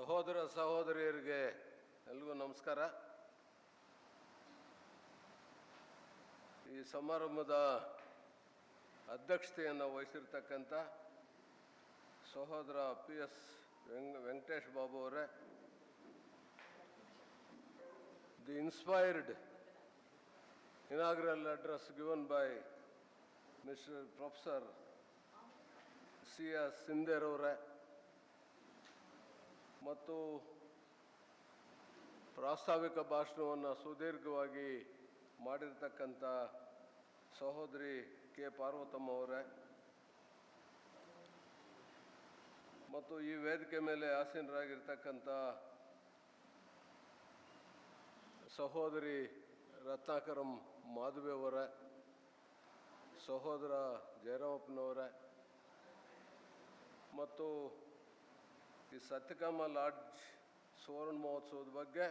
ಸಹೋದರ ಸಹೋದರಿಯರಿಗೆ ಎಲ್ರಿಗೂ ನಮಸ್ಕಾರ. ಈ ಸಮಾರಂಭದ ಅಧ್ಯಕ್ಷತೆಯನ್ನು ವಹಿಸಿರ್ತಕ್ಕಂಥ ಸಹೋದರ ಪಿ ಎಸ್ ವೆಂಕಟೇಶ್ ಬಾಬು ಅವರೇ, the inspired inaugural address given by mister professor C S ಸಿಂಧೇರವರೇ ಮತ್ತು ಪ್ರಾಸ್ತಾವಿಕ ಭಾಷಣವನ್ನು ಸುದೀರ್ಘವಾಗಿ ಮಾಡಿರ್ತಕ್ಕಂಥ ಸಹೋದರಿ ಕೆ. ಪಾರ್ವತಮ್ಮ ಅವರೇ. ಮತ್ತು ಈ ವೇದಿಕೆ ಮೇಲೆ ಆಸೀನರಾಗಿರ್ತಕ್ಕಂಥ ಸಹೋದರಿ ರತ್ನಾಕರಂ ಮಾಧವಿ ಅವರೇ, ಸಹೋದರ ಜಯರಾಮಪ್ಪನವರ, ಮತ್ತು ಈ ಸತ್ಯಕಾಮ ಲಾಡ್ಜ್ ಸುವರ್ಣ ಮಹೋತ್ಸವದ ಬಗ್ಗೆ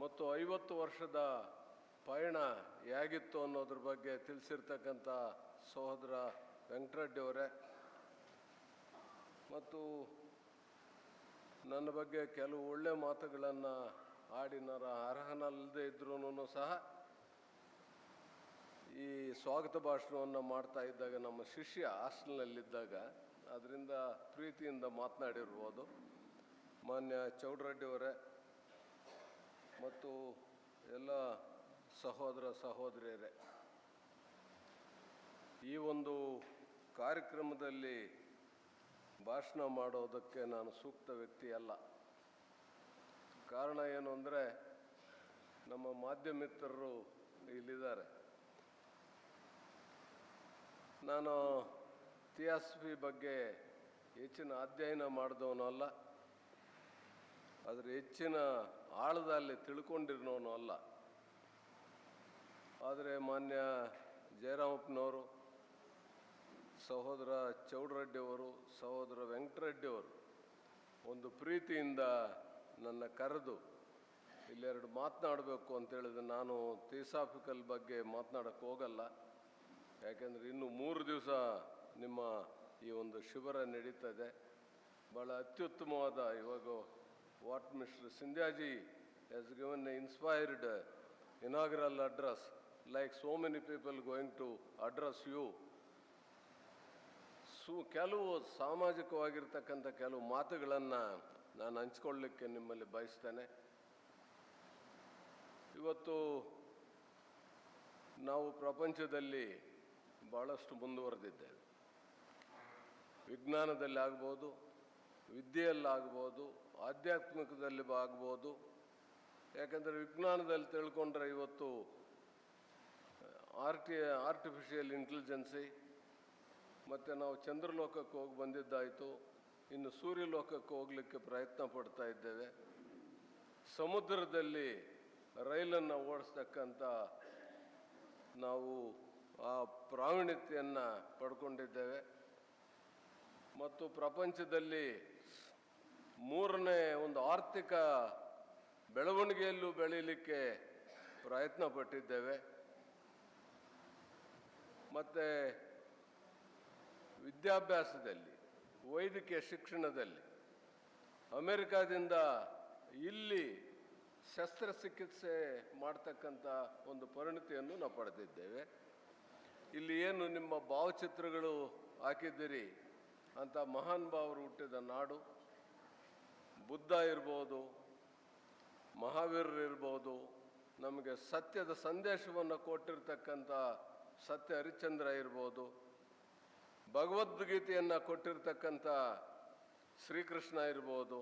ಮತ್ತು ಐವತ್ತು ವರ್ಷದ ಪಯಣ ಹೇಗಿತ್ತು ಅನ್ನೋದ್ರ ಬಗ್ಗೆ ತಿಳಿಸಿರ್ತಕ್ಕಂಥ ಸಹೋದರ ವೆಂಕಟರೆಡ್ಡಿ ಅವರೇ. ಮತ್ತು ನನ್ನ ಬಗ್ಗೆ ಕೆಲವು ಒಳ್ಳೆ ಮಾತುಗಳನ್ನು ಆಡಿನರ ಅರ್ಹನಲ್ಲದೆ ಇದ್ರೂ ಸಹ ಈ ಸ್ವಾಗತ ಭಾಷಣವನ್ನು ಮಾಡ್ತಾ ಇದ್ದಾಗ ನಮ್ಮ ಶಿಷ್ಯ ಹಾಸ್ಟೆಲ್ನಲ್ಲಿದ್ದಾಗ ಅದರಿಂದ ಪ್ರೀತಿಯಿಂದ ಮಾತನಾಡಿರ್ಬೋದು ಮಾನ್ಯ ಚೌಡ್ರೆಡ್ಡಿಯವರೇ ಮತ್ತು ಎಲ್ಲ ಸಹೋದರ ಸಹೋದರಿಯರೇ, ಈ ಒಂದು ಕಾರ್ಯಕ್ರಮದಲ್ಲಿ ಭಾಷಣ ಮಾಡೋದಕ್ಕೆ ನಾನು ಸೂಕ್ತ ವ್ಯಕ್ತಿ ಅಲ್ಲ. ಕಾರಣ ಏನು ಅಂದರೆ ನಮ್ಮ ಮಾಧ್ಯಮಿತ್ರರು ಇಲ್ಲಿದ್ದಾರೆ. ನಾನು ಥಿಯಾಸಫಿ ಬಗ್ಗೆ ಹೆಚ್ಚಿನ ಅಧ್ಯಯನ ಮಾಡಿದವನು ಅಲ್ಲ ಆದರೆ ಹೆಚ್ಚಿನ ಆಳದಲ್ಲಿ ತಿಳ್ಕೊಂಡಿರೋನು ಅಲ್ಲ. ಆದರೆ ಮಾನ್ಯ ಜಯರಾಮಪ್ಪನವರು, ಸಹೋದರ ಚೌಡರೆಡ್ಡಿಯವರು, ಸಹೋದರ ವೆಂಕಟರೆಡ್ಡಿಯವರು ಒಂದು ಪ್ರೀತಿಯಿಂದ ನನ್ನ ಕರೆದು ಇಲ್ಲೆರಡು ಮಾತನಾಡಬೇಕು ಅಂತೇಳಿದ್ರೆ ನಾನು ಥಿಸಾಫಿಕಲ್ ಬಗ್ಗೆ ಮಾತನಾಡೋಕ್ಕೆ ಹೋಗಲ್ಲ. ಯಾಕೆಂದರೆ ಇನ್ನು ಮೂರು ದಿವಸ ನಿಮ್ಮ ಈ ಒಂದು ಶಿಬಿರ ನಡೀತದೆ. ಭಾಳ ಅತ್ಯುತ್ತಮವಾದ ಇವಾಗ what mister Sindhya ji is given a inspired inaugural address like so many people going to address you ಸು ಕೆಲವು ಸಾಮಾಜಿಕವಾಗಿರ್ತಕ್ಕಂಥ ಕೆಲವು ಮಾತುಗಳನ್ನು ನಾನು ಹಂಚ್ಕೊಳ್ಳಿಕ್ಕೆ ನಿಮ್ಮಲ್ಲಿ ಬಯಸ್ತೇನೆ. ಇವತ್ತು ನಾವು ಪ್ರಪಂಚದಲ್ಲಿ ಭಾಳಷ್ಟು ಮುಂದುವರೆದಿದ್ದೇವೆ. ವಿಜ್ಞಾನದಲ್ಲಿ ಆಗ್ಬೋದು ವಿದ್ಯೆಯಲ್ಲಾಗ್ಬೋದು, ಆಧ್ಯಾತ್ಮಿಕದಲ್ಲಿ ಆಗ್ಬೋದು. ಯಾಕಂದರೆ ವಿಜ್ಞಾನದಲ್ಲಿ ತಿಳ್ಕೊಂಡ್ರೆ ಇವತ್ತು, ಆರ್ಟಿ ಆರ್ಟಿಫಿಷಿಯಲ್ ಇಂಟೆಲಿಜೆನ್ಸಿ ಮತ್ತು ನಾವು ಚಂದ್ರಲೋಕಕ್ಕೆ ಹೋಗಿ ಬಂದಿದ್ದಾಯಿತು. ಇನ್ನು ಸೂರ್ಯಲೋಕಕ್ಕೆ ಹೋಗಲಿಕ್ಕೆ ಪ್ರಯತ್ನ ಪಡ್ತಾ ಇದ್ದೇವೆ. ಸಮುದ್ರದಲ್ಲಿ ರೈಲನ್ನು ಓಡಿಸ್ತಕ್ಕಂಥ ನಾವು ಆ ಪ್ರಾವೀಣ್ಯತೆಯನ್ನು ಪಡ್ಕೊಂಡಿದ್ದೇವೆ. ಮತ್ತು ಪ್ರಪಂಚದಲ್ಲಿ ಮೂರನೇ ಒಂದು ಆರ್ಥಿಕ ಬೆಳವಣಿಗೆಯಲ್ಲೂ ಬೆಳೀಲಿಕ್ಕೆ ಪ್ರಯತ್ನ ಪಟ್ಟಿದ್ದೇವೆ ಮತ್ತು ವಿದ್ಯಾಭ್ಯಾಸದಲ್ಲಿ, ವೈದ್ಯಕೀಯ ಶಿಕ್ಷಣದಲ್ಲಿ, ಅಮೆರಿಕಾದಿಂದ ಇಲ್ಲಿ ಶಸ್ತ್ರಚಿಕಿತ್ಸೆ ಮಾಡ್ತಕ್ಕಂಥ ಒಂದು ಪರಿಣತಿಯನ್ನು ನಾವು ಪಡೆದಿದ್ದೇವೆ. ಇಲ್ಲಿ ಏನು ನಿಮ್ಮ ಭಾವಚಿತ್ರಗಳು ಹಾಕಿದ್ದೀರಿ? ಅಂತ ಮಹಾನ್ ಭಾವರು ಹುಟ್ಟಿದ ನಾಡು. ಬುದ್ಧ ಇರ್ಬೋದು ಮಹಾವೀರರು ಇರ್ಬೋದು, ನಮಗೆ ಸತ್ಯದ ಸಂದೇಶವನ್ನು ಕೊಟ್ಟಿರ್ತಕ್ಕಂಥ ಸತ್ಯ ಹರಿಶ್ಚಂದ್ರ ಇರ್ಬೋದು, ಭಗವದ್ಗೀತೆಯನ್ನು ಕೊಟ್ಟಿರ್ತಕ್ಕಂಥ ಶ್ರೀಕೃಷ್ಣ ಇರ್ಬೋದು,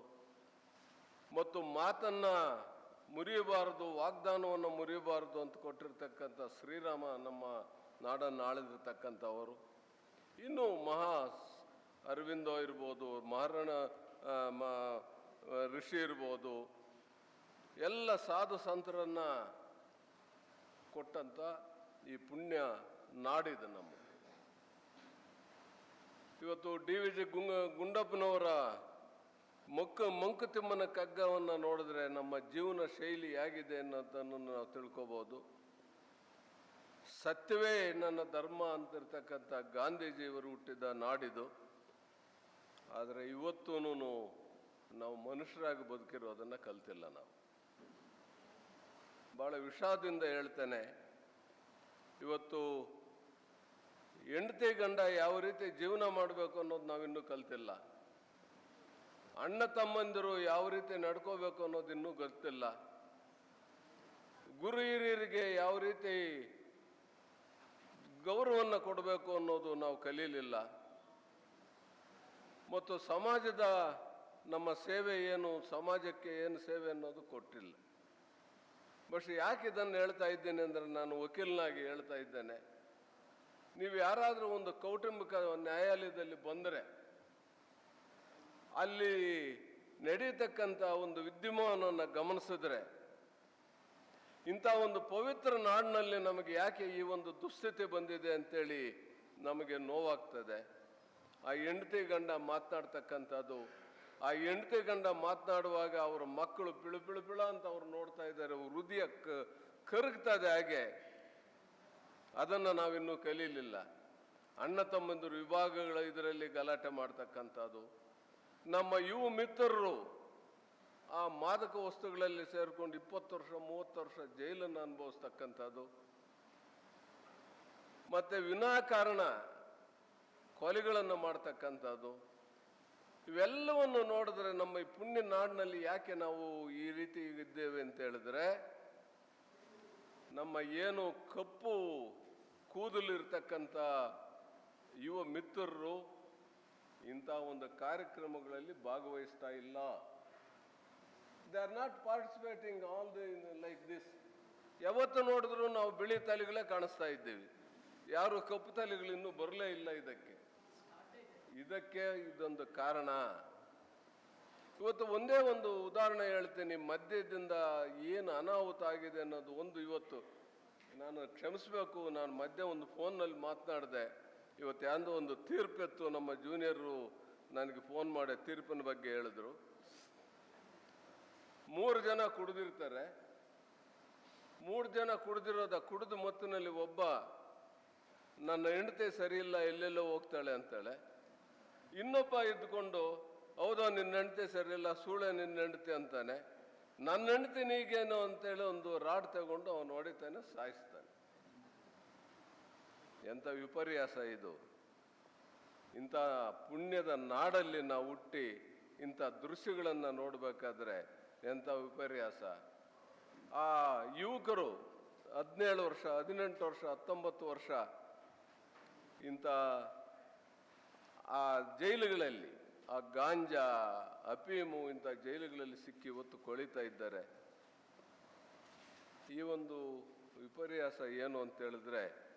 ಮತ್ತು ಮಾತನ್ನು ಮುರಿಯಬಾರದು, ವಾಗ್ದಾನವನ್ನು ಮುರಿಯಬಾರದು ಅಂತ ಕೊಟ್ಟಿರ್ತಕ್ಕಂಥ ಶ್ರೀರಾಮ ನಮ್ಮ ನಾಡನ್ನು ಆಳಿದಿರ್ತಕ್ಕಂಥವರು. ಇನ್ನು ಮಹಾ ಅರವಿಂದೋ ಇರ್ಬೋದು, ಮಹಾರಣ ಋಷಿ ಇರ್ಬೋದು, ಎಲ್ಲ ಸಾಧು ಸಂತರನ್ನ ಕೊಟ್ಟಂಥ ಈ ಪುಣ್ಯ ನಾಡಿದೆ ನಮ್ಮ ಇವತ್ತು ಡಿ ವಿ ಜಿ ಗುಂಗ, ಗುಂಡಪ್ಪನವರ ಮೊಕ್ಕ ಮಂಕುತಿಮ್ಮನ ಕಗ್ಗವನ್ನು ನೋಡಿದ್ರೆ ನಮ್ಮ ಜೀವನ ಶೈಲಿ ಹೇಗಿದೆ ಅನ್ನೋದನ್ನು ನಾವು ತಿಳ್ಕೊಬೋದು. ಸತ್ಯವೇ ನನ್ನ ಧರ್ಮ ಅಂತಿರ್ತಕ್ಕಂಥ ಗಾಂಧೀಜಿಯವರು ಹುಟ್ಟಿದ ನಾಡಿದು. ಆದರೆ ಇವತ್ತೂ ನಾವು ಮನುಷ್ಯರಾಗಿ ಬದುಕಿರೋದನ್ನು ಕಲ್ತಿಲ್ಲ ನಾವು. ಭಾಳ ವಿಷಾದದಿಂದ ಹೇಳ್ತೇನೆ, ಇವತ್ತು ಹೆಂಡತಿ ಗಂಡ ಯಾವ ರೀತಿ ಜೀವನ ಮಾಡಬೇಕು ಅನ್ನೋದು ನಾವಿನ್ನೂ ಕಲ್ತಿಲ್ಲ. ಅಣ್ಣ ತಮ್ಮಂದಿರು ಯಾವ ರೀತಿ ನಡ್ಕೋಬೇಕು ಅನ್ನೋದು ಇನ್ನೂ ಗೊತ್ತಿಲ್ಲ. ಗುರು ಹಿರಿಯರಿಗೆ ಯಾವ ರೀತಿ ಗೌರವವನ್ನು ಕೊಡಬೇಕು ಅನ್ನೋದು ನಾವು ಕಲೀಲಿಲ್ಲ. ಮತ್ತು ಸಮಾಜದ ನಮ್ಮ ಸೇವೆ ಏನು, ಸಮಾಜಕ್ಕೆ ಏನು ಸೇವೆ ಅನ್ನೋದು ಕೊಟ್ಟಿಲ್ಲ. ಬಟ್ ಯಾಕೆ ಇದನ್ನು ಹೇಳ್ತಾ ಇದ್ದೇನೆ ಅಂದರೆ ನಾನು ವಕೀಲನಾಗಿ ಹೇಳ್ತಾ ಇದ್ದೇನೆ. ನೀವು ಯಾರಾದರೂ ಒಂದು ಕೌಟುಂಬಿಕ ನ್ಯಾಯಾಲಯದಲ್ಲಿ ಬಂದರೆ, ಅಲ್ಲಿ ನಡೀತಕ್ಕಂಥ ಒಂದು ವಿದ್ಯಮಾನವನ್ನು ಗಮನಿಸಿದ್ರೆ, ಇಂಥ ಒಂದು ಪವಿತ್ರ ನಾಡಿನಲ್ಲಿ ನಮಗೆ ಯಾಕೆ ಈ ಒಂದು ದುಸ್ಥಿತಿ ಬಂದಿದೆ ಅಂತೇಳಿ ನಮಗೆ ನೋವಾಗ್ತದೆ. ಆ ಹೆಂಡತಿ ಗಂಡ ಮಾತನಾಡ್ತಕ್ಕಂಥದ್ದು, ಆ ಹೆಂಡತಿ ಗಂಡ ಮಾತನಾಡುವಾಗ ಅವರ ಮಕ್ಕಳು ಪಿಳು ಪಿಳು ಪಿಳ ಅಂತ ಅವ್ರು ನೋಡ್ತಾ ಇದ್ದಾರೆ ಹೃದಯ ಕರಗ್ತದೆ ಹಾಗೆ. ಅದನ್ನು ನಾವಿನ್ನೂ ಕಲೀಲಿಲ್ಲ. ಅಣ್ಣ ತಮ್ಮಂದಿರು ವಿಭಾಗಗಳ ಇದರಲ್ಲಿ ಗಲಾಟೆ ಮಾಡ್ತಕ್ಕಂಥದ್ದು. ನಮ್ಮ ಯುವ ಮಿತ್ರರು ಆ ಮಾದಕ ವಸ್ತುಗಳಲ್ಲಿ ಸೇರಿಕೊಂಡು ಇಪ್ಪತ್ತು ವರ್ಷ, ಮೂವತ್ತು ವರ್ಷ ಜೈಲನ್ನು ಅನುಭವಿಸ್ತಕ್ಕಂಥದ್ದು. ಮತ್ತೆ ವಿನಾಕಾರಣ ಕೊಲೆಗಳನ್ನು ಮಾಡ್ತಕ್ಕಂಥದ್ದು, ಇವೆಲ್ಲವನ್ನು ನೋಡಿದ್ರೆ ನಮ್ಮ ಈ ಪುಣ್ಯ ನಾಡಿನಲ್ಲಿ ಯಾಕೆ ನಾವು ಈ ರೀತಿ ಇದ್ದೇವೆ ಅಂತ ಹೇಳಿದ್ರೆ, ನಮ್ಮ ಏನು ಕಪ್ಪು ಕೂದಲಿರ್ತಕ್ಕಂಥ ಯುವ ಮಿತ್ರರು ಇಂಥ ಒಂದು ಕಾರ್ಯಕ್ರಮಗಳಲ್ಲಿ ಭಾಗವಹಿಸ್ತಾ ಇಲ್ಲ. They are not participating all the like this ಯಾವತ್ತು ನೋಡಿದ್ರು ನಾವು ಬಿಳಿ ತಲೆಗಳೇ ಕಾಣಿಸ್ತಾ ಇದ್ದೇವೆ. ಯಾರು ಕಪ್ಪು ತಲೆಗಳು ಇನ್ನೂ ಬರಲೇ ಇಲ್ಲ ಇದಕ್ಕೆ. ಇದಕ್ಕೆ ಇದೊಂದು ಕಾರಣ. ಇವತ್ತು ಒಂದೇ ಒಂದು ಉದಾಹರಣೆ ಹೇಳ್ತೀನಿ. ಮದ್ಯದಿಂದ ಏನು ಅನಾಹುತ ಆಗಿದೆ ಅನ್ನೋದು ಒಂದು ಇವತ್ತು. ನಾನು ಕ್ಷಮಿಸಬೇಕು. ನಾನು ಮಧ್ಯ ಒಂದು ಫೋನ್ನಲ್ಲಿ ಮಾತನಾಡಿದೆ. ಇವತ್ತು ಯಾವುದೋ ಒಂದು ತೀರ್ಪಿತ್ತು. ನಮ್ಮ ಜೂನಿಯರು ನನಗೆ ಫೋನ್ ಮಾಡಿ ತೀರ್ಪಿನ ಬಗ್ಗೆ ಹೇಳಿದ್ರು. ಮೂರು ಜನ ಕುಡಿದಿರ್ತಾರೆ. ಮೂರು ಜನ ಕುಡಿದಿರೋದ ಕುಡಿದ ಮತ್ತಿನಲ್ಲಿ ಒಬ್ಬ, ನನ್ನ ಹೆಂಡತಿ ಸರಿಯಿಲ್ಲ ಎಲ್ಲೆಲ್ಲೋ ಹೋಗ್ತಾಳೆ ಅಂತಾಳೆ. ಇನ್ನೊಬ್ಬ ಇದ್ದುಕೊಂಡು, ಹೌದೋ ನಿನ್ನ ಹೆಂಡತಿ ಸರಿ ಇಲ್ಲ ಸೂಳೆ ನಿನ್ನ ಹೆಂಡತಿ ಅಂತಾನೆ. ನನ್ನ ಹೆಂಡತಿ ನೀಗೇನು ಅಂತೇಳಿ ಒಂದು ರಾಡ್ ತಗೊಂಡು ಅವನು ಹೊಡಿತಾನೆ, ಸಾಯಿಸ್ತಾನೆ. ಎಂಥ ವಿಪರ್ಯಾಸ ಇದು. ಇಂಥ ಪುಣ್ಯದ ನಾಡಲ್ಲಿ ನಾವು ಹುಟ್ಟಿ ಇಂಥ ದೃಶ್ಯಗಳನ್ನು ನೋಡಬೇಕಾದ್ರೆ ಎಂಥ ವಿಪರ್ಯಾಸ. ಆ ಯುವಕರು ಹದಿನೇಳು ವರ್ಷ, ಹದಿನೆಂಟು ವರ್ಷ, ಹತ್ತೊಂಬತ್ತು ವರ್ಷ ಇಂಥ ಆ ಜೈಲುಗಳಲ್ಲಿ, ಆ ಗಾಂಜಾ, ಅಪೀಮು ಇಂಥ ಜೈಲುಗಳಲ್ಲಿ ಸಿಕ್ಕಿ ಇವತ್ತು ಕೊಳಿತಾ ಇದ್ದಾರೆ. ಈ ಒಂದು ವಿಪರ್ಯಾಸ ಏನು ಅಂತ ಹೇಳಿದ್ರೆ,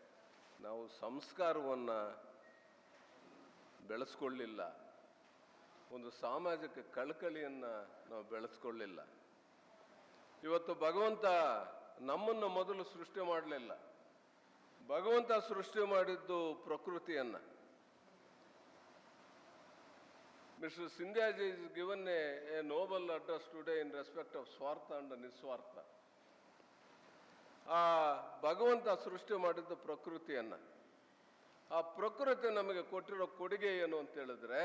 ನಾವು ಸಂಸ್ಕಾರವನ್ನು ಬೆಳೆಸ್ಕೊಳ್ಳಿಲ್ಲ. ಒಂದು ಸಾಮಾಜಿಕ ಕಳಕಳಿಯನ್ನು ನಾವು ಬೆಳೆಸ್ಕೊಳ್ಳಿಲ್ಲ. ಇವತ್ತು ಭಗವಂತ ನಮ್ಮನ್ನು ಮೊದಲು ಸೃಷ್ಟಿ ಮಾಡಲಿಲ್ಲ. ಭಗವಂತ ಸೃಷ್ಟಿ ಮಾಡಿದ್ದು ಪ್ರಕೃತಿಯನ್ನು. Mister Sindhya ji is given a noble address today in respect of ಸ್ವಾರ್ಥ ಅಂಡ್ ನಿಸ್ವಾರ್ಥ ಆ, ಭಗವಂತ ಸೃಷ್ಟಿ ಮಾಡಿದ್ದು ಪ್ರಕೃತಿಯನ್ನು, ಆ ಪ್ರಕೃತಿ ನಮಗೆ ಕೊಟ್ಟಿರೋ ಕೊಡುಗೆ ಏನು ಅಂತ ಹೇಳಿದ್ರೆ,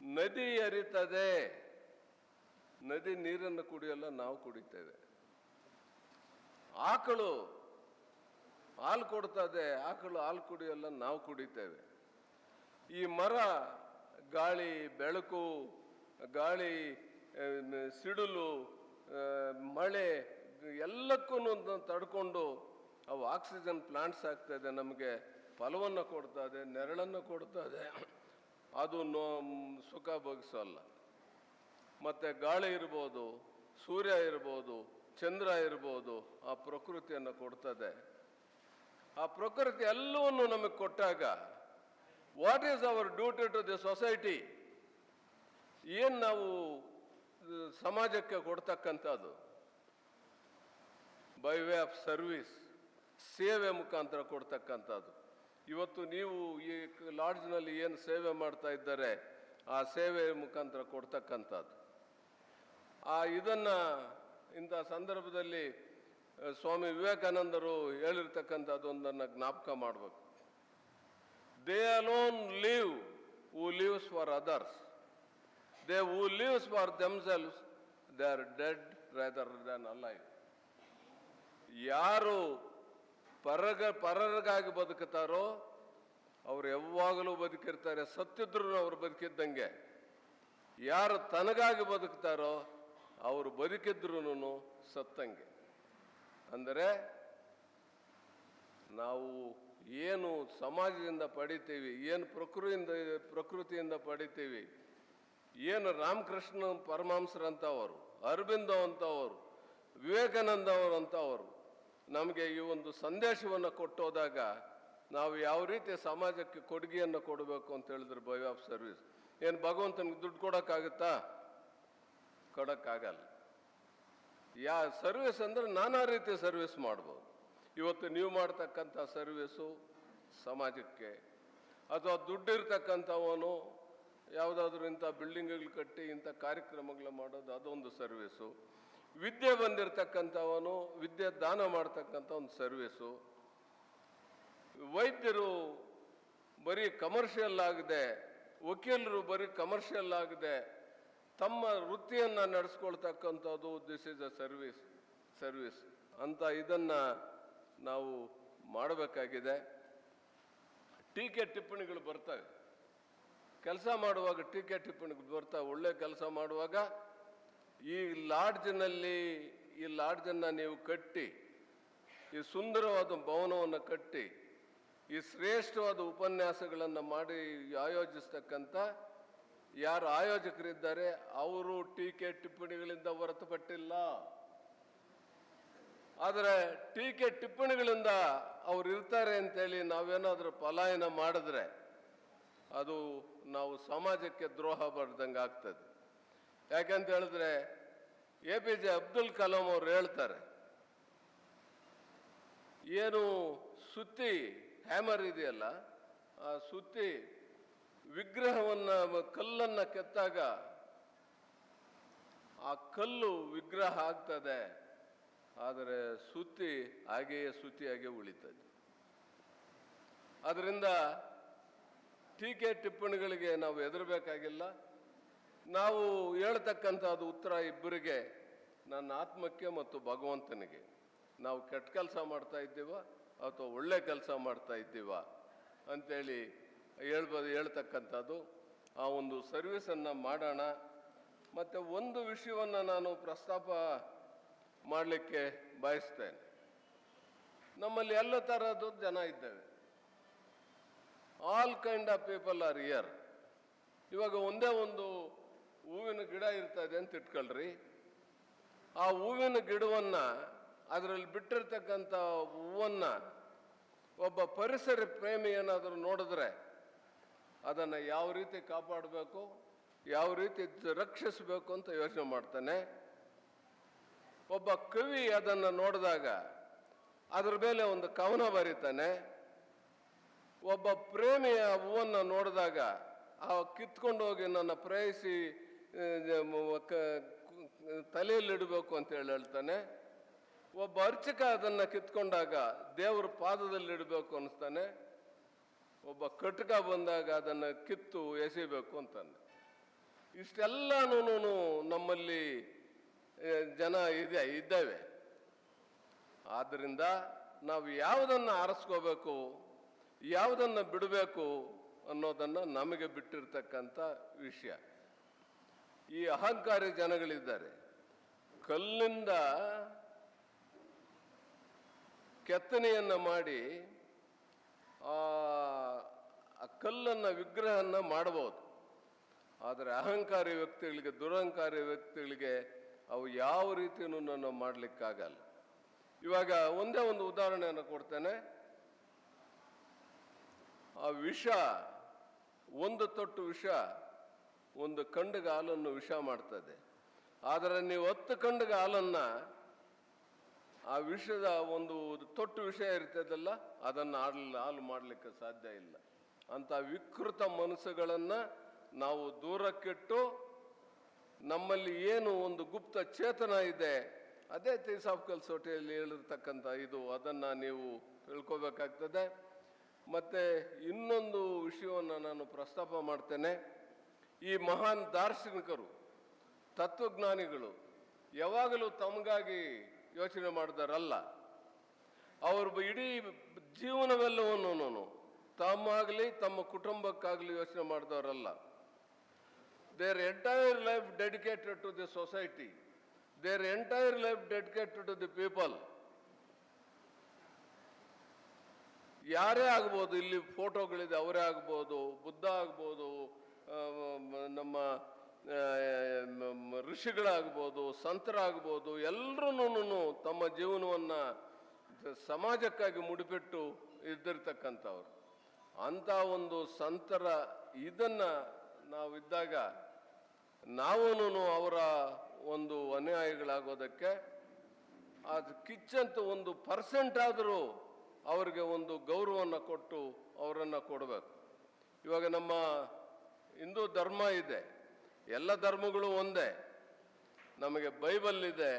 ನದಿ ಹರಿತದೆ, ನದಿ ನೀರನ್ನು ಕುಡಿಯಲ್ಲ ನಾವು ಕುಡಿತೇವೆ ಆಕಳು ಹಾಲು ಕೊಡ್ತದೆ ಆಕಳು ಹಾಲು ಕುಡಿಯಲ್ಲ ನಾವು ಕುಡಿತೇವೆ ಈ ಮರ ಗಾಳಿ ಬೆಳಕು, ಗಾಳಿ ಸಿಡಿಲು ಮಳೆ ಎಲ್ಲಕ್ಕೂ ತಡ್ಕೊಂಡು ಅವು ಆಕ್ಸಿಜನ್ ಪ್ಲಾಂಟ್ಸ್ ಆಗ್ತದೆ ನಮಗೆ ಫಲವನ್ನು ಕೊಡ್ತದೆ ನೆರಳನ್ನು ಕೊಡ್ತದೆ ಅದು ನೋ ಸುಖ ಭೋಗಿಸೋಲ್ಲ. ಮತ್ತು ಗಾಳಿ ಇರ್ಬೋದು, ಸೂರ್ಯ ಇರ್ಬೋದು, ಚಂದ್ರ ಇರ್ಬೋದು, ಆ ಪ್ರಕೃತಿಯನ್ನು ಕೊಡ್ತದೆ. ಆ ಪ್ರಕೃತಿ ಎಲ್ಲವನ್ನು ನಮಗೆ ಕೊಟ್ಟಾಗ what is our duty to the society ಏನು ನಾವು ಸಮಾಜಕ್ಕೆ ಕೊಡ್ತಕ್ಕಂಥದ್ದು? ಬೈ ವೇ ಆಫ್ ಸರ್ವಿಸ್ ಸೇವೆ ಮುಖಾಂತರ ಕೊಡ್ತಕ್ಕಂಥದ್ದು. ಇವತ್ತು ನೀವು ಈ ಲಾಡ್ಜ್ನಲ್ಲಿ ಏನು ಸೇವೆ ಮಾಡ್ತಾ ಇದ್ದಾರೆ, ಆ ಸೇವೆ ಮುಖಾಂತರ ಕೊಡ್ತಕ್ಕಂಥದ್ದು. ಆ ಇದನ್ನು, ಇಂಥ ಸಂದರ್ಭದಲ್ಲಿ, ಸ್ವಾಮಿ ವಿವೇಕಾನಂದರು ಹೇಳಿರ್ತಕ್ಕಂಥದ್ದೊಂದನ್ನು ಜ್ಞಾಪಕ ಮಾಡಬೇಕು. They alone live who lives for others they who lives for themselves they are dead rather than alive ಯಾರು ಪರಗ, ಪರರಿಗಾಗಿ ಬದುಕುತ್ತಾರೋ, ಅವ್ರು ಯಾವಾಗಲೂ ಬದುಕಿರ್ತಾರೆ. ಸತ್ತಿದ್ರು ಅವ್ರು ಬದುಕಿದ್ದಂಗೆ. ಯಾರು ತನಗಾಗಿ ಬದುಕ್ತಾರೋ ಅವರು ಬದುಕಿದ್ರು ಸತ್ತಂಗೆ. ಅಂದರೆ, ನಾವು ಏನು ಸಮಾಜದಿಂದ ಪಡಿತೀವಿ, ಏನು ಪ್ರಕೃತಿಯಿಂದ ಪ್ರಕೃತಿಯಿಂದ ಪಡಿತೀವಿ, ಏನು ರಾಮಕೃಷ್ಣ ಪರಮಹಂಸರಂಥವರು ಅರವಿಂದ ಅಂತವರು ವಿವೇಕಾನಂದ ಅವರು ಅಂತವರು ನಮಗೆ ಈ ಒಂದು ಸಂದೇಶವನ್ನು ಕೊಟ್ಟೋದಾಗ ನಾವು ಯಾವ ರೀತಿ ಸಮಾಜಕ್ಕೆ ಕೊಡುಗೆಯನ್ನು ಕೊಡಬೇಕು ಅಂತ ಹೇಳಿದ್ರೆ ಬೈ ಆಫ್ ಸರ್ವಿಸ್ ಏನು ಭಗವಂತನಿಗೆ ದುಡ್ಡು ಕೊಡೋಕ್ಕಾಗುತ್ತಾ? ಕೊಡೋಕ್ಕಾಗಲ್ಲ. ಯಾ ಸರ್ವಿಸ್ ಅಂದರೆ ನಾನಾ ರೀತಿಯ ಸರ್ವಿಸ್ ಮಾಡ್ಬೋದು. ಇವತ್ತು ನೀವು ಮಾಡ್ತಕ್ಕಂಥ ಸರ್ವಿಸು ಸಮಾಜಕ್ಕೆ. ಅಥವಾ ದುಡ್ಡಿರ್ತಕ್ಕಂಥವನು ಯಾವುದಾದ್ರೂ ಇಂಥ ಬಿಲ್ಡಿಂಗ್ಗಳು ಕಟ್ಟಿ ಇಂಥ ಕಾರ್ಯಕ್ರಮಗಳು ಮಾಡೋದು ಅದೊಂದು ಸರ್ವಿಸು ವಿದ್ಯೆ ಬಂದಿರತಕ್ಕಂಥವನು ವಿದ್ಯೆ ದಾನ ಮಾಡ್ತಕ್ಕಂಥ ಒಂದು ಸರ್ವಿಸು ವೈದ್ಯರು ಬರೀ ಕಮರ್ಷಿಯಲ್ ಆಗದೆ, ವಕೀಲರು ಬರೀ ಕಮರ್ಷಿಯಲ್ ಆಗದೆ, ತಮ್ಮ ವೃತ್ತಿಯನ್ನು ನಡೆಸ್ಕೊಳ್ತಕ್ಕಂಥದ್ದು this is a service service ಅಂತ ಇದನ್ನು ನಾವು ಮಾಡಬೇಕಾಗಿದೆ. ಟೀಕೆ ಟಿಪ್ಪಣಿಗಳು ಬರ್ತವೆ. ಕೆಲಸ ಮಾಡುವಾಗ ಟೀಕೆ ಟಿಪ್ಪಣಿಗಳು ಬರ್ತವೆ. ಒಳ್ಳೆ ಕೆಲಸ ಮಾಡುವಾಗ ಈ ಲಾಡ್ಜ್ನಲ್ಲಿ, ಈ ಲಾಡ್ಜನ್ನು ನೀವು ಕಟ್ಟಿ, ಈ ಸುಂದರವಾದ ಭವನವನ್ನು ಕಟ್ಟಿ, ಈ ಶ್ರೇಷ್ಠವಾದ ಉಪನ್ಯಾಸಗಳನ್ನು ಮಾಡಿ ಆಯೋಜಿಸ್ತಕ್ಕಂಥ ಯಾರು ಆಯೋಜಕರಿದ್ದಾರೆ, ಅವರು ಟೀಕೆ ಟಿಪ್ಪಣಿಗಳಿಂದ ಹೊರತುಪಟ್ಟಿಲ್ಲ. ಆದರೆ ಟೀಕೆ ಟಿಪ್ಪಣಿಗಳಿಂದ ಅವ್ರು ಇರ್ತಾರೆ ಅಂತೇಳಿ ನಾವೇನಾದರೂ ಪಲಾಯನ ಮಾಡಿದ್ರೆ ಅದು ನಾವು ಸಮಾಜಕ್ಕೆ ದ್ರೋಹ ಬರ್ದಂಗೆ ಆಗ್ತದೆ. ಯಾಕಂತ ಹೇಳಿದ್ರೆ A P J Abdul Kalam ಅವ್ರು ಹೇಳ್ತಾರೆ, ಏನು ಸುತ್ತಿ ಹ್ಯಾಮರ್ ಇದೆಯಲ್ಲ, ಆ ಸುತ್ತಿ ವಿಗ್ರಹವನ್ನು ಕಲ್ಲನ್ನು ಕೆತ್ತಾಗ ಆ ಕಲ್ಲು ವಿಗ್ರಹ ಆಗ್ತದೆ ಆದರೆ ಸುತ್ತಿ ಹಾಗೆಯೇ ಸುತ್ತಿಯಾಗೆ ಉಳಿತದೆ ಅದರಿಂದ ಟೀಕೆ ಟಿಪ್ಪಣಿಗಳಿಗೆ ನಾವು ಹೆದರಬೇಕಾಗಿಲ್ಲ. ನಾವು ಹೇಳ್ತಕ್ಕಂಥದ್ದು ಉತ್ತರ ಇಬ್ಬರಿಗೆ, ನನ್ನ ಆತ್ಮಕ್ಕೆ ಮತ್ತು ಭಗವಂತನಿಗೆ. ನಾವು ಕೆಟ್ಟ ಕೆಲಸ ಮಾಡ್ತಾ ಇದ್ದೀವ ಅಥವಾ ಒಳ್ಳೆ ಕೆಲಸ ಮಾಡ್ತಾ ಇದ್ದೀವ ಅಂತೇಳಿ ಹೇಳ್ಬೋದು ಹೇಳ್ತಕ್ಕಂಥದ್ದು. ಆ ಒಂದು ಸರ್ವಿಸನ್ನು ಮಾಡೋಣ. ಮತ್ತು ಒಂದು ವಿಷಯವನ್ನು ನಾನು ಪ್ರಸ್ತಾಪ ಮಾಡಲಿಕ್ಕೆ ಬಯಸ್ತೇನೆ. ನಮ್ಮಲ್ಲಿ ಎಲ್ಲ ಥರದ್ದು ಜನ ಇದ್ದೇವೆ. All kind of people are here ಇವಾಗ ಒಂದೇ ಒಂದು ಹೂವಿನ ಗಿಡ ಇರ್ತದೆ ಅಂತ ಇಟ್ಕೊಳ್ರಿ. ಆ ಹೂವಿನ ಗಿಡವನ್ನ ಅದರಲ್ಲಿ ಬಿಟ್ಟಿರ್ತಕ್ಕಂಥ ಹೂವನ್ನ ಒಬ್ಬ ಪರಿಸರ ಪ್ರೇಮಿ ಏನಾದರೂ ನೋಡಿದ್ರೆ ಅದನ್ನು ಯಾವ ರೀತಿ ಕಾಪಾಡಬೇಕು, ಯಾವ ರೀತಿ ರಕ್ಷಿಸಬೇಕು ಅಂತ ಯೋಚನೆ ಮಾಡ್ತಾನೆ. ಒಬ್ಬ ಕವಿ ಅದನ್ನು ನೋಡಿದಾಗ ಅದರ ಮೇಲೆ ಒಂದು ಕವನ ಬರೀತಾನೆ. ಒಬ್ಬ ಪ್ರೇಮಿಯ ಹೂವನ್ನು ನೋಡಿದಾಗ ಆ ಕಿತ್ಕೊಂಡು ಹೋಗಿ ನನ್ನ ಪ್ರೇಯಸಿ ತಲೆಯಲ್ಲಿಡಬೇಕು ಅಂತ ಹೇಳಿ ಹೇಳ್ತಾನೆ. ಒಬ್ಬ ಅರ್ಚಕ ಅದನ್ನು ಕಿತ್ಕೊಂಡಾಗ ದೇವರ ಪಾದದಲ್ಲಿ ಇಡಬೇಕು ಅನಿಸ್ತಾನೆ ಒಬ್ಬ ಕಟಕ ಬಂದಾಗ ಅದನ್ನು ಕಿತ್ತು ಎಸೆಯಬೇಕು ಅಂತಾನೆ. ಇಷ್ಟೆಲ್ಲನೂ ನಮ್ಮಲ್ಲಿ ಜನ ಇದೆ, ಇದ್ದಾವೆ. ಆದ್ದರಿಂದ ನಾವು ಯಾವುದನ್ನು ಆರಿಸ್ಕೋಬೇಕು, ಯಾವುದನ್ನು ಬಿಡಬೇಕು ಅನ್ನೋದನ್ನು ನಮಗೆ ಬಿಟ್ಟಿರ್ತಕ್ಕಂಥ ವಿಷಯ. ಈ ಅಹಂಕಾರಿ ಜನಗಳಿದ್ದಾರೆ. ಕಲ್ಲಿಂದ ಕೆತ್ತನೆಯನ್ನು ಮಾಡಿ, ಆ ಕಲ್ಲನ್ನು ವಿಗ್ರಹನ ಮಾಡಬಹುದು. ಆದರೆ ಅಹಂಕಾರಿ ವ್ಯಕ್ತಿಗಳಿಗೆ, ದುರಹಂಕಾರಿ ವ್ಯಕ್ತಿಗಳಿಗೆ ಅವು ಯಾವ ರೀತಿಯೂ ನಾನು ಮಾಡಲಿಕ್ಕಾಗಲ್ಲ. ಇವಾಗ ಒಂದೇ ಒಂದು ಉದಾಹರಣೆಯನ್ನು ಕೊಡ್ತೇನೆ. ಆ ವಿಷ, ಒಂದು ತೊಟ್ಟು ವಿಷ, ಒಂದು ಕಂಡಗ ಹಾಲನ್ನು ವಿಷ ಮಾಡ್ತದೆ. ಆದರೆ ನೀವು ಹತ್ತು ಕಂಡಗ ಹಾಲನ್ನು, ಆ ವಿಷದ ಒಂದು ತೊಟ್ಟು ವಿಷ ಇರ್ತದಲ್ಲ, ಅದನ್ನು ಹಾಲು ಹಾಲು ಮಾಡಲಿಕ್ಕೆ ಸಾಧ್ಯ ಇಲ್ಲ. ಅಂತ ವಿಕೃತ ಮನಸ್ಸುಗಳನ್ನು ನಾವು ದೂರಕ್ಕಿಟ್ಟು ನಮ್ಮಲ್ಲಿ ಏನು ಒಂದು ಗುಪ್ತ ಚೇತನ ಇದೆ, ಅದೇ ಥೀಸ್ ಆಫ್ ಕಲ್ಸೋಟೆಯಲ್ಲಿ ಹೇಳಿರ್ತಕ್ಕಂಥ ಇದು, ಅದನ್ನು ನೀವು ತಿಳ್ಕೊಬೇಕಾಗ್ತದೆ. ಮತ್ತು ಇನ್ನೊಂದು ವಿಷಯವನ್ನು ನಾನು ಪ್ರಸ್ತಾಪ ಮಾಡ್ತೇನೆ. ಈ ಮಹಾನ್ ದಾರ್ಶನಿಕರು, ತತ್ವಜ್ಞಾನಿಗಳು ಯಾವಾಗಲೂ ತಮಗಾಗಿ ಯೋಚನೆ ಮಾಡಿದಾರಲ್ಲ. ಅವರು ಇಡೀ ಜೀವನವೆಲ್ಲವನ್ನು ತಮ್ಮಾಗಲಿ ತಮ್ಮ ಕುಟುಂಬಕ್ಕಾಗಲಿ ಯೋಚನೆ ಮಾಡಿದವರಲ್ಲ. Their entire life dedicated to the society their entire life dedicated to the people ಯಾರೇ ಆಗ್ಬೋದು, ಇಲ್ಲಿ ಫೋಟೋಗಳಿದೆ ಅವರೇ ಆಗ್ಬೋದು, ಬುದ್ಧ ಆಗ್ಬೋದು ನಮ್ಮ ಋಷಿಗಳಾಗ್ಬೋದು, ಸಂತರಾಗ್ಬೋದು ಎಲ್ಲರೂ ತಮ್ಮ ಜೀವನವನ್ನು ಸಮಾಜಕ್ಕಾಗಿ ಮುಡಿಪಿಟ್ಟು ಇದ್ದಿರ್ತಕ್ಕಂಥವ್ರು. ಅಂಥ ಒಂದು ಸಂತರ ಇದನ್ನು ನಾವಿದ್ದಾಗ ನಾವೂನು ಅವರ ಒಂದು ಅನುಯಾಯಿಗಳಾಗೋದಕ್ಕೆ ಅದು ಕಿಚ್ಚಂತ ಒಂದು ಪರ್ಸೆಂಟ್ ಆದರೂ ಅವರಿಗೆ ಒಂದು ಗೌರವವನ್ನು ಕೊಟ್ಟು ಅವರನ್ನು ಕೊಡಬೇಕು. ಇವಾಗ ನಮ್ಮ ಹಿಂದೂ ಧರ್ಮ ಇದೆ. ಎಲ್ಲ ಧರ್ಮಗಳು ಒಂದೇ. ನಮಗೆ ಬೈಬಲ್ ಇದೆ,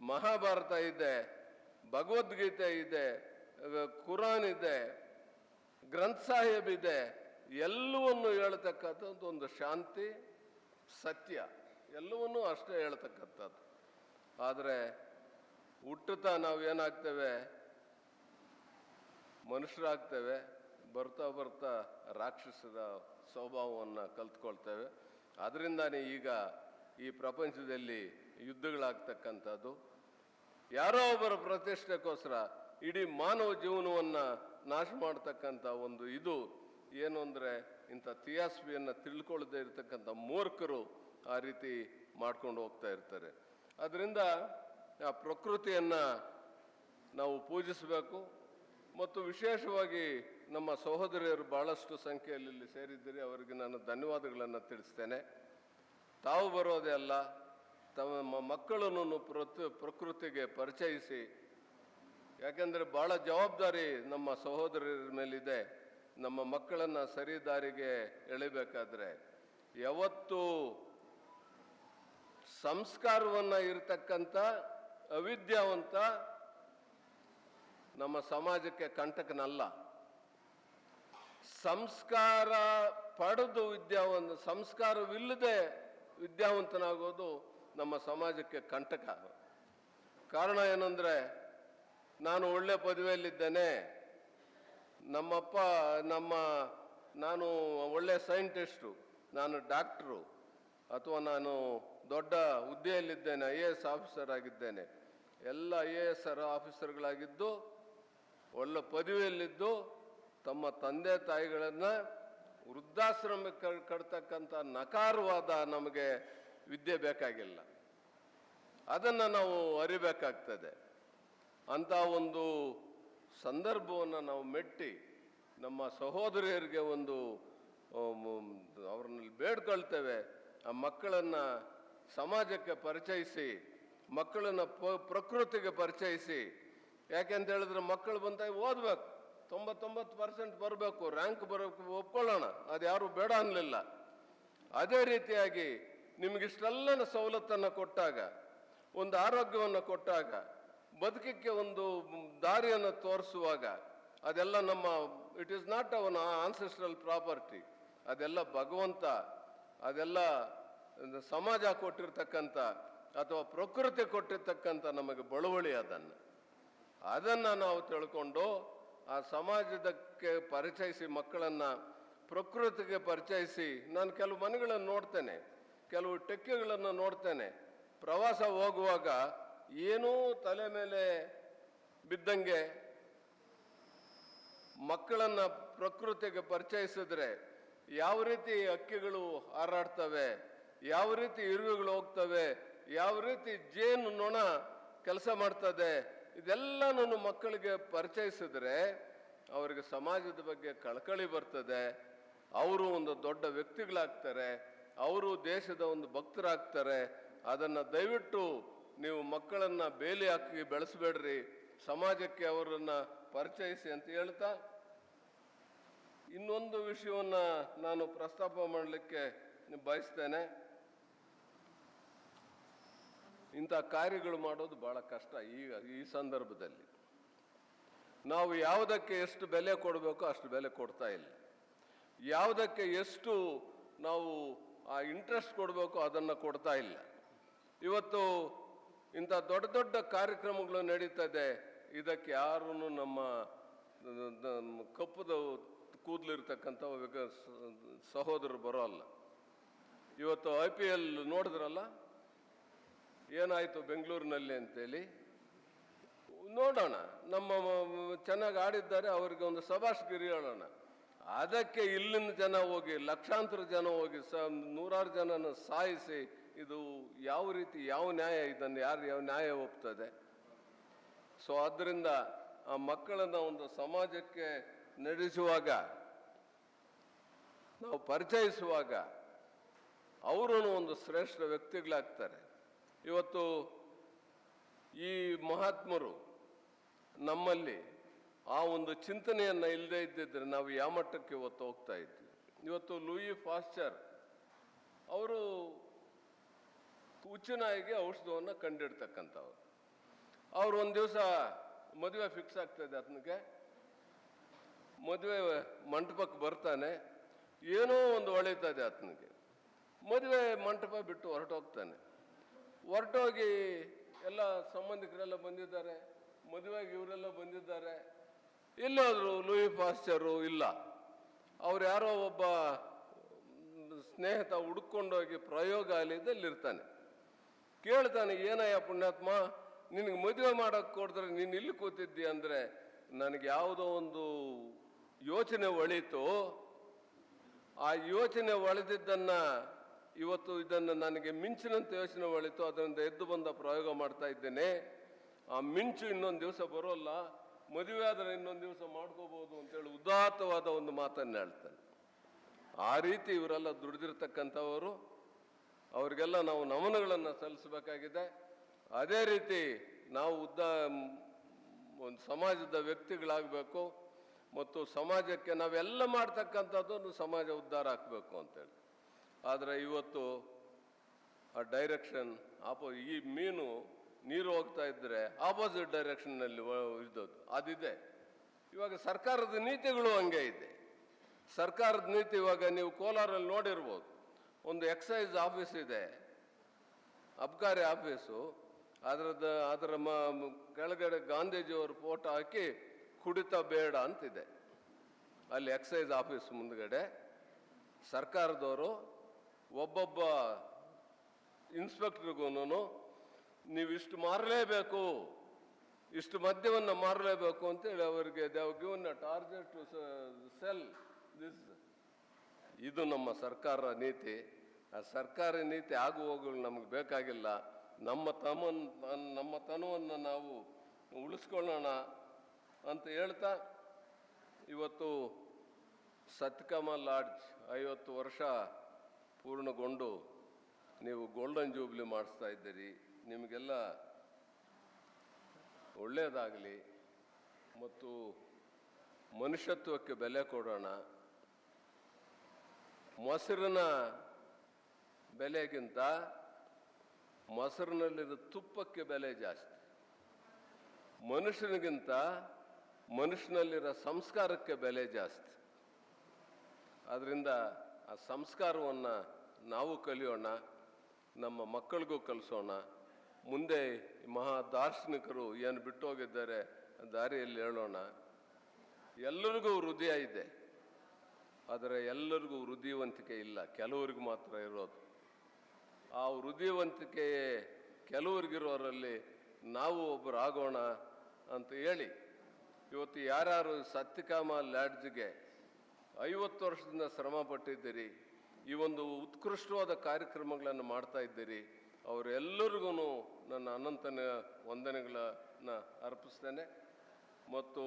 ಮಹಾಭಾರತ ಇದೆ, ಭಗವದ್ಗೀತೆ ಇದೆ ಕುರಾನ್ ಇದೆ ಗ್ರಂಥ ಸಾಹೇಬ್ ಇದೆ, ಎಲ್ಲವನ್ನು ಹೇಳ್ತಕ್ಕಂಥದ್ದು ಒಂದು ಶಾಂತಿ ಸತ್ಯ, ಎಲ್ಲವನ್ನೂ ಅಷ್ಟೇ ಹೇಳ್ತಕ್ಕಂಥದ್ದು. ಆದರೆ ಹುಟ್ಟುತ್ತಾ ನಾವು ಏನಾಗ್ತೇವೆ? ಮನುಷ್ಯರಾಗ್ತೇವೆ, ಬರ್ತಾ ಬರ್ತಾ ರಾಕ್ಷಸದ ಸ್ವಭಾವವನ್ನು ಕಲ್ತ್ಕೊಳ್ತೇವೆ. ಅದರಿಂದಾನೇ ಈಗ ಈ ಪ್ರಪಂಚದಲ್ಲಿ ಯುದ್ಧಗಳಾಗ್ತಕ್ಕಂಥದ್ದು. ಯಾರೋ ಒಬ್ಬರ ಪ್ರತಿಷ್ಠೆಗೋಸ್ಕರ ಇಡೀ ಮಾನವ ಜೀವನವನ್ನು ನಾಶ ಮಾಡ್ತಕ್ಕಂಥ ಒಂದು ಇದು, ಏನು ಅಂದರೆ ಇಂಥ ತಿಯಾಸ್ವಿಯನ್ನು ತಿಳ್ಕೊಳ್ಳದೇ ಇರತಕ್ಕಂಥ ಮೂರ್ಖರು ಆ ರೀತಿ ಮಾಡ್ಕೊಂಡು ಹೋಗ್ತಾ ಇರ್ತಾರೆ. ಅದರಿಂದ ಆ ಪ್ರಕೃತಿಯನ್ನು ನಾವು ಪೂಜಿಸಬೇಕು. ಮತ್ತು ವಿಶೇಷವಾಗಿ ನಮ್ಮ ಸಹೋದರಿಯರು ಬಹಳಷ್ಟು ಸಂಖ್ಯೆಯಲ್ಲಿ ಇಲ್ಲಿ ಸೇರಿದ್ದೀರಿ. ಅವರಿಗೆ ನಾನು ಧನ್ಯವಾದಗಳನ್ನು ತಿಳಿಸ್ತೇನೆ. ತಾವು ಬರೋದೇ ಅಲ್ಲ, ತಮ್ಮ ಮಕ್ಕಳನ್ನು ಪ್ರತಿ ಪ್ರಕೃತಿಗೆ ಪರಿಚಯಿಸಿ. ಯಾಕೆಂದರೆ ಭಾಳ ಜವಾಬ್ದಾರಿ ನಮ್ಮ ಸಹೋದರರ ಮೇಲಿದೆ. ನಮ್ಮ ಮಕ್ಕಳನ್ನು ಸರಿ ದಾರಿಗೆ ಎಳಿಬೇಕಾದ್ರೆ ಯಾವತ್ತು ಸಂಸ್ಕಾರವನ್ನು ಇರತಕ್ಕಂಥ ಅವಿದ್ಯಾವಂತ ನಮ್ಮ ಸಮಾಜಕ್ಕೆ ಕಂಟಕನಲ್ಲ. ಸಂಸ್ಕಾರ ಪಡೆದು ವಿದ್ಯಾವಂತ, ಸಂಸ್ಕಾರವಿಲ್ಲದೆ ವಿದ್ಯಾವಂತನಾಗೋದು ನಮ್ಮ ಸಮಾಜಕ್ಕೆ ಕಂಟಕ. ಕಾರಣ ಏನಂದ್ರೆ, ನಾನು ಒಳ್ಳೆ ಪದವಿಯಲ್ಲಿದ್ದೇನೆ ನಮ್ಮಪ್ಪ, ನಮ್ಮ, ನಾನು ಒಳ್ಳೆ ಸೈಂಟಿಸ್ಟು, ನಾನು ಡಾಕ್ಟ್ರು, ಅಥವಾ ನಾನು ದೊಡ್ಡ ಹುದ್ದೆಯಲ್ಲಿದ್ದೇನೆ, ಐ ಎ ಎಸ್ ಆಫೀಸರ್ ಆಗಿದ್ದೇನೆ. ಎಲ್ಲ ಐ ಎ ಎಸ್ ಆಫೀಸರ್ಗಳಾಗಿದ್ದು, ಒಳ್ಳೆ ಪದವಿಯಲ್ಲಿದ್ದು, ತಮ್ಮ ತಂದೆ ತಾಯಿಗಳನ್ನು ವೃದ್ಧಾಶ್ರಮಕ್ಕೆ ಕಡ್ತಕ್ಕಂಥ ನಕಾರವಾದ ನಮಗೆ ವಿದ್ಯೆ ಬೇಕಾಗಿಲ್ಲ. ಅದನ್ನು ನಾವು ಅರಿಬೇಕಾಗ್ತದೆ. ಅಂಥ ಒಂದು ಸಂದರ್ಭವನ್ನು ನಾವು ಮೆಟ್ಟಿ ನಮ್ಮ ಸಹೋದರಿಯರಿಗೆ ಒಂದು ಅವ್ರನ್ನ ಬೇಡ್ಕೊಳ್ತೇವೆ. ಆ ಮಕ್ಕಳನ್ನು ಸಮಾಜಕ್ಕೆ ಪರಿಚಯಿಸಿ, ಮಕ್ಕಳನ್ನು ಪ- ಪ್ರಕೃತಿಗೆ ಪರಿಚಯಿಸಿ. ಯಾಕೆಂತ ಹೇಳಿದ್ರೆ ಮಕ್ಕಳು ಬಂದಾಗ ಓದ್ಬೇಕು. ತೊಂಬತ್ತೊಂಬತ್ತು ಪರ್ಸೆಂಟ್ ಬರಬೇಕು ರ್ಯಾಂಕ್ ಬರಬೇಕು, ಒಪ್ಕೊಳ್ಳೋಣ. ಅದು ಯಾರು ಬೇಡ ಅನ್ನಲಿಲ್ಲ ಅದೇ ರೀತಿಯಾಗಿ ನಿಮಗಿಷ್ಟೆಲ್ಲ ಸವಲತ್ತನ್ನು ಕೊಟ್ಟಾಗ, ಒಂದು ಆರೋಗ್ಯವನ್ನು ಕೊಟ್ಟಾಗ ಬದುಕಕ್ಕೆ ಒಂದು ದಾರಿಯನ್ನು ತೋರಿಸುವಾಗ ಅದೆಲ್ಲ ನಮ್ಮ ಇಟ್ ಈಸ್ ನಾಟ್ ಅವನ ಆನ್ಸೆಸ್ಟ್ರಲ್ ಪ್ರಾಪರ್ಟಿ ಅದೆಲ್ಲ ಭಗವಂತ, ಅದೆಲ್ಲ ಸಮಾಜ ಕೊಟ್ಟಿರ್ತಕ್ಕಂಥ ಅಥವಾ ಪ್ರಕೃತಿ ಕೊಟ್ಟಿರ್ತಕ್ಕಂಥ ನಮಗೆ ಬಳುವಳಿ ಅದನ್ನು. ಅದನ್ನು ನಾವು ತಿಳ್ಕೊಂಡು ಆ ಸಮಾಜದಕ್ಕೆ ಪರಿಚಯಿಸಿ, ಮಕ್ಕಳನ್ನು ಪ್ರಕೃತಿಗೆ ಪರಿಚಯಿಸಿ, ನಾನು ಕೆಲವು ಮನೆಗಳನ್ನು ನೋಡ್ತೇನೆ, ಕೆಲವು ಟೆಕ್ಕೆಗಳನ್ನು ನೋಡ್ತೇನೆ. ಪ್ರವಾಸ ಹೋಗುವಾಗ ಏನೂ ತಲೆ ಮೇಲೆ ಬಿದ್ದಂಗೆ ಮಕ್ಕಳನ್ನು ಪ್ರಕೃತಿಗೆ ಪರಿಚಯಿಸಿದ್ರೆ ಯಾವ ರೀತಿ ಹಕ್ಕಿಗಳು ಹಾರಾಡ್ತವೆ, ಯಾವ ರೀತಿ ಇರುವೆಗಳು ಹೋಗ್ತವೆ, ಯಾವ ರೀತಿ ಜೇನು ನೊಣ ಕೆಲಸ ಮಾಡ್ತದೆ ಇದೆಲ್ಲನೂ ಮಕ್ಕಳಿಗೆ ಪರಿಚಯಿಸಿದ್ರೆ ಅವರಿಗೆ ಸಮಾಜದ ಬಗ್ಗೆ ಕಳಕಳಿ ಬರ್ತದೆ. ಅವರು ಒಂದು ದೊಡ್ಡ ವ್ಯಕ್ತಿಗಳಾಗ್ತಾರೆ, ಅವರು ದೇಶದ ಒಂದು ಭಕ್ತರಾಗ್ತಾರೆ. ಅದನ್ನು ದಯವಿಟ್ಟು ನೀವು ಮಕ್ಕಳನ್ನ ಬೇಲಿ ಹಾಕಿ ಬೆಳೆಸಬೇಡ್ರಿ, ಸಮಾಜಕ್ಕೆ ಅವರನ್ನು ಪರಿಚಯಿಸಿ ಅಂತ ಹೇಳ್ತಾ, ಇನ್ನೊಂದು ವಿಷಯವನ್ನ ನಾನು ಪ್ರಸ್ತಾಪ ಮಾಡಲಿಕ್ಕೆ ಬಯಸ್ತೇನೆ. ಇಂಥ ಕಾರ್ಯಗಳು ಮಾಡೋದು ಬಹಳ ಕಷ್ಟ ಈಗ, ಈ ಸಂದರ್ಭದಲ್ಲಿ. ನಾವು ಯಾವುದಕ್ಕೆ ಎಷ್ಟು ಬೆಲೆ ಕೊಡಬೇಕೋ ಅಷ್ಟು ಬೆಲೆ ಕೊಡ್ತಾ ಇಲ್ಲ. ಯಾವುದಕ್ಕೆ ಎಷ್ಟು ನಾವು ಆ ಇಂಟ್ರೆಸ್ಟ್ ಕೊಡಬೇಕು ಅದನ್ನು ಕೊಡ್ತಾ ಇಲ್ಲ. ಇವತ್ತು ಇಂಥ ದೊಡ್ಡ ದೊಡ್ಡ ಕಾರ್ಯಕ್ರಮಗಳು ನಡೀತದೆ. ಇದಕ್ಕೆ ಯಾರೂ ನಮ್ಮ ಕಪ್ಪದ ಕೂದಲಿರ್ತಕ್ಕಂಥ ಸಹೋದರರು ಬರೋಲ್ಲ. ಇವತ್ತು ಐ ಪಿ ಎಲ್ ನೋಡಿದ್ರಲ್ಲ? ಏನಾಯಿತು ಬೆಂಗಳೂರಿನಲ್ಲಿ ಅಂತೇಳಿ? ನೋಡೋಣ. ನಮ್ಮ ಚೆನ್ನಾಗಿ ಆಡಿದ್ದಾರೆ, ಅವರಿಗೆ ಒಂದು ಸಭಾಷ್ಗಿರಿ ಹೇಳೋಣ. ಅದಕ್ಕೆ ಇಲ್ಲಿನ ಜನ ಹೋಗಿ, ಲಕ್ಷಾಂತರ ಜನ ಹೋಗಿ ಸ, ನೂರಾರು ಜನನ ಸಾಯಿಸಿ ಇದು ಯಾವ ರೀತಿ, ಯಾವ ನ್ಯಾಯ, ಇದನ್ನು ಯಾರು, ಯಾವ ನ್ಯಾಯ ಒಪ್ತದೆ? ಸೊ ಆದ್ದರಿಂದ ಆ ಮಕ್ಕಳನ್ನು ಒಂದು ಸಮಾಜಕ್ಕೆ ನಡೆಸುವಾಗ, ನಾವು ಪರಿಚಯಿಸುವಾಗ ಅವರು ಒಂದು ಶ್ರೇಷ್ಠ ವ್ಯಕ್ತಿಗಳಾಗ್ತಾರೆ. ಇವತ್ತು ಈ ಮಹಾತ್ಮರು ನಮ್ಮಲ್ಲಿ ಆ ಒಂದು ಚಿಂತನೆಯನ್ನು ಇಲ್ಲದೆ ಇದ್ದಿದ್ದರೆ ನಾವು ಯಾವ ಮಟ್ಟಕ್ಕೆ ಇವತ್ತು ಹೋಗ್ತಾ ಇದ್ವಿ? ಇವತ್ತು ಲೂಯಿ ಫಾಸ್ಚರ್ ಅವರು ಹುಚ್ಚುನಾಯಿಗೆ ಔಷಧವನ್ನು ಕಂಡಿಡ್ತಕ್ಕಂಥವ್ರು. ಅವ್ರು ಒಂದು ದಿವಸ ಮದುವೆ ಫಿಕ್ಸ್ ಆಗ್ತದೆ ಆತನಿಗೆ ಮದುವೆ ಮಂಟಪಕ್ಕೆ ಬರ್ತಾನೆ. ಏನೋ ಒಂದು ಹೊಳಿತದೆ ಆತನಿಗೆ ಮದುವೆ ಮಂಟಪ ಬಿಟ್ಟು ಹೊರಟೋಗ್ತಾನೆ. ಹೊರಟೋಗಿ ಎಲ್ಲ ಸಂಬಂಧಿಕರೆಲ್ಲ ಬಂದಿದ್ದಾರೆ. ಮದುವೆಗೆ ಇವರೆಲ್ಲ ಬಂದಿದ್ದಾರೆ. ಇಲ್ಲಾದರೂ ಲೂಯಿ ಪಾಶ್ಚರು ಇಲ್ಲ. ಅವ್ರು ಯಾರೋ ಒಬ್ಬ ಸ್ನೇಹಿತ ಹುಡ್ಕೊಂಡೋಗಿ ಪ್ರಯೋಗಾಲಯದಲ್ಲಿ ಇರ್ತಾನೆ ಕೇಳ್ತಾನೆ, ಏನಯ್ಯ ಪುಣ್ಯಾತ್ಮ? ನಿನಗೆ ಮದುವೆ ಮಾಡೋಕೆ ಕೊಡಿದ್ರೆ ನೀನು ಇಲ್ಲಿ ಕೂತಿದ್ದಿ? ಅಂದರೆ, ನನಗೆ ಯಾವುದೋ ಒಂದು ಯೋಚನೆ ಒಳಿತು. ಆ ಯೋಚನೆ ಒಳೆದಿದ್ದನ್ನು ಇವತ್ತು ಇದನ್ನು ನನಗೆ ಮಿಂಚಿನಂತ ಯೋಚನೆ ಒಳಿತು. ಅದರಿಂದ ಎದ್ದು ಬಂದ ಪ್ರಯೋಗ ಮಾಡ್ತಾ ಇದ್ದೇನೆ. ಆ ಮಿಂಚು ಇನ್ನೊಂದು ದಿವಸ ಬರೋಲ್ಲ. ಮದುವೆ ಆದರೆ ಇನ್ನೊಂದು ದಿವಸ ಮಾಡ್ಕೋಬಹುದು ಅಂತೇಳಿ ಉದಾತ್ತವಾದ ಒಂದು ಮಾತನ್ನು ಹೇಳ್ತಾನೆ. ಆ ರೀತಿ ಇವರೆಲ್ಲ ದುಡಿದಿರ್ತಕ್ಕಂಥವರು ಅವರಿಗೆಲ್ಲ ನಾವು ನಮನಗಳನ್ನು ಸಲ್ಲಿಸಬೇಕಾಗಿದೆ. ಅದೇ ರೀತಿ ನಾವು ಉದ್ದ ಒಂದು ಸಮಾಜದ ವ್ಯಕ್ತಿಗಳಾಗಬೇಕು ಮತ್ತು ಸಮಾಜಕ್ಕೆ ನಾವೆಲ್ಲ ಮಾಡ್ತಕ್ಕಂಥದ್ದು ಸಮಾಜ ಉದ್ಧಾರ ಆಗಬೇಕು ಅಂತೇಳಿ. ಆದರೆ ಇವತ್ತು ಆ ಡೈರೆಕ್ಷನ್ ಆಪೋ, ಈ ಮೀನು ನೀರು ಹೋಗ್ತಾ ಇದ್ದರೆ ಆಪೋಸಿಟ್ ಡೈರೆಕ್ಷನ್ನಲ್ಲಿ ಇದ್ದದ್ದು. ಅದಿದೆ. ಇವಾಗ ಸರ್ಕಾರದ ನೀತಿಗಳು ಹಂಗೆ ಇದೆ. ಸರ್ಕಾರದ ನೀತಿ ಇವಾಗ ನೀವು ಕೋಲಾರಲ್ಲಿ ನೋಡಿರ್ಬೋದು. ಒಂದು ಎಕ್ಸೈಸ್ ಆಫೀಸ್ ಇದೆ. ಅಬ್ಕಾರಿ ಆಫೀಸು ಅದರದ ಅದರ ಮ ಕೆಳಗಡೆ ಗಾಂಧೀಜಿಯವರು ಫೋಟೋ ಹಾಕಿ ಕುಡಿತ ಬೇಡ ಅಂತಿದೆ. ಅಲ್ಲಿ ಎಕ್ಸೈಸ್ ಆಫೀಸ್ ಮುಂದ್ಗಡೆ ಸರ್ಕಾರದವರು ಒಬ್ಬೊಬ್ಬ ಇನ್ಸ್ಪೆಕ್ಟ್ರಿಗೂ ನೀವು ಇಷ್ಟು ಮಾರಲೇಬೇಕು, ಇಷ್ಟು ಮದ್ಯವನ್ನು ಮಾರಲೇಬೇಕು ಅಂತೇಳಿ ಅವರಿಗೆ they've given target to sell this ಇದು ನಮ್ಮ ಸರ್ಕಾರ ನೀತಿ. ಆ ಸರ್ಕಾರಿ ನೀತಿ ಆಗು ಹೋಗುಗಳು ನಮಗೆ ಬೇಕಾಗಿಲ್ಲ. ನಮ್ಮ ತಮನ್, ನಮ್ಮ ತನವನ್ನು ನಾವು ಉಳಿಸ್ಕೊಳ್ಳೋಣ ಅಂತ ಹೇಳ್ತಾ ಇವತ್ತು ಸತ್ಕಮ ಲಾಡ್ಜ್ ಐವತ್ತು ವರ್ಷ ಪೂರ್ಣಗೊಂಡು ನೀವು ಗೋಲ್ಡನ್ ಜೂಬ್ಲಿ ಮಾಡಿಸ್ತಾ ಇದ್ದೀರಿ. ನಿಮಗೆಲ್ಲ ಒಳ್ಳೆಯದಾಗಲಿ. ಮತ್ತು ಮನುಷ್ಯತ್ವಕ್ಕೆ ಬೆಲೆ ಕೊಡೋಣ. ಮೊಸರಿನ ಬೆಲೆಗಿಂತ ಮೊಸರಿನಲ್ಲಿರೋ ತುಪ್ಪಕ್ಕೆ ಬೆಲೆ ಜಾಸ್ತಿ. ಮನುಷ್ಯನಿಗಿಂತ ಮನುಷ್ಯನಲ್ಲಿರೋ ಸಂಸ್ಕಾರಕ್ಕೆ ಬೆಲೆ ಜಾಸ್ತಿ. ಅದರಿಂದ ಆ ಸಂಸ್ಕಾರವನ್ನು ನಾವು ಕಲಿಯೋಣ, ನಮ್ಮ ಮಕ್ಕಳಿಗೂ ಕಲಿಸೋಣ. ಮುಂದೆ ಮಹಾ ದಾರ್ಶನಿಕರು ಏನು ಬಿಟ್ಟು ಹೋಗಿದ್ದಾರೆ ದಾರಿಯಲ್ಲಿ ಹೇಳೋಣ. ಎಲ್ಲರಿಗೂ ಹೃದಯ ಇದೆ, ಆದರೆ ಎಲ್ಲರಿಗೂ ಹೃದಯವಂತಿಕೆ ಇಲ್ಲ. ಕೆಲವರಿಗೆ ಮಾತ್ರ ಇರೋದು. ಆ ಹೃದಯವಂತಿಕೆ ಕೆಲವರಿಗಿರೋರಲ್ಲಿ ನಾವು ಒಬ್ಬರು ಆಗೋಣ ಅಂತ ಹೇಳಿ. ಇವತ್ತು ಯಾರ್ಯಾರು ಸತ್ಯಕಾಮ ಲ್ಯಾಡ್ಜ್ಗೆ ಐವತ್ತು ವರ್ಷದಿಂದ ಶ್ರಮ ಪಟ್ಟಿದ್ದೀರಿ, ಈ ಒಂದು ಉತ್ಕೃಷ್ಟವಾದ ಕಾರ್ಯಕ್ರಮಗಳನ್ನು ಮಾಡ್ತಾ ಇದ್ದೀರಿ ಅವರೆಲ್ಲರಿಗೂ ನನ್ನ ಅನಂತನ ವಂದನೆಗಳನ್ನ ಅರ್ಪಿಸ್ತೇನೆ. ಮತ್ತು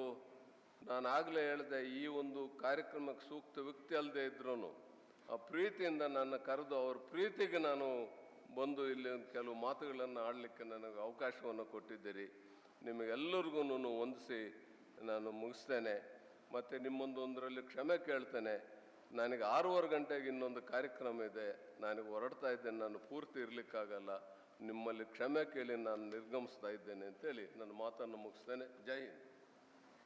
ನಾನು ಆಗಲೇ ಹೇಳಿದೆ, ಈ ಒಂದು ಕಾರ್ಯಕ್ರಮಕ್ಕೆ ಸೂಕ್ತ ವ್ಯಕ್ತಿ ಅಲ್ಲದೆ ಇದ್ರೂ ಆ ಪ್ರೀತಿಯಿಂದ ನನ್ನ ಕರೆದು ಅವ್ರ ಪ್ರೀತಿಗೆ ನಾನು ಬಂದು ಇಲ್ಲಿ ಕೆಲವು ಮಾತುಗಳನ್ನು ಆಡಲಿಕ್ಕೆ ನನಗೆ ಅವಕಾಶವನ್ನು ಕೊಟ್ಟಿದ್ದೀರಿ. ನಿಮಗೆಲ್ಲರಿಗೂ ಹೊಂದಿಸಿ ನಾನು ಮುಗಿಸ್ತೇನೆ. ಮತ್ತು ನಿಮ್ಮೊಂದೊಂದರಲ್ಲಿ ಕ್ಷಮೆ ಕೇಳ್ತೇನೆ. ನನಗೆ ಆರೂವರೆ ಗಂಟೆಗೆ ಇನ್ನೊಂದು ಕಾರ್ಯಕ್ರಮ ಇದೆ. ನನಗೆ ಹೊರಡ್ತಾ ಇದ್ದೇನೆ, ನಾನು ಪೂರ್ತಿ ಇರಲಿಕ್ಕಾಗಲ್ಲ. ನಿಮ್ಮಲ್ಲಿ ಕ್ಷಮೆ ಕೇಳಿ ನಾನು ನಿರ್ಗಮಿಸ್ತಾ ಇದ್ದೇನೆ ಅಂತೇಳಿ ನನ್ನ ಮಾತನ್ನು ಮುಗಿಸ್ತೇನೆ. ಜೈ ಹಿಂದ್.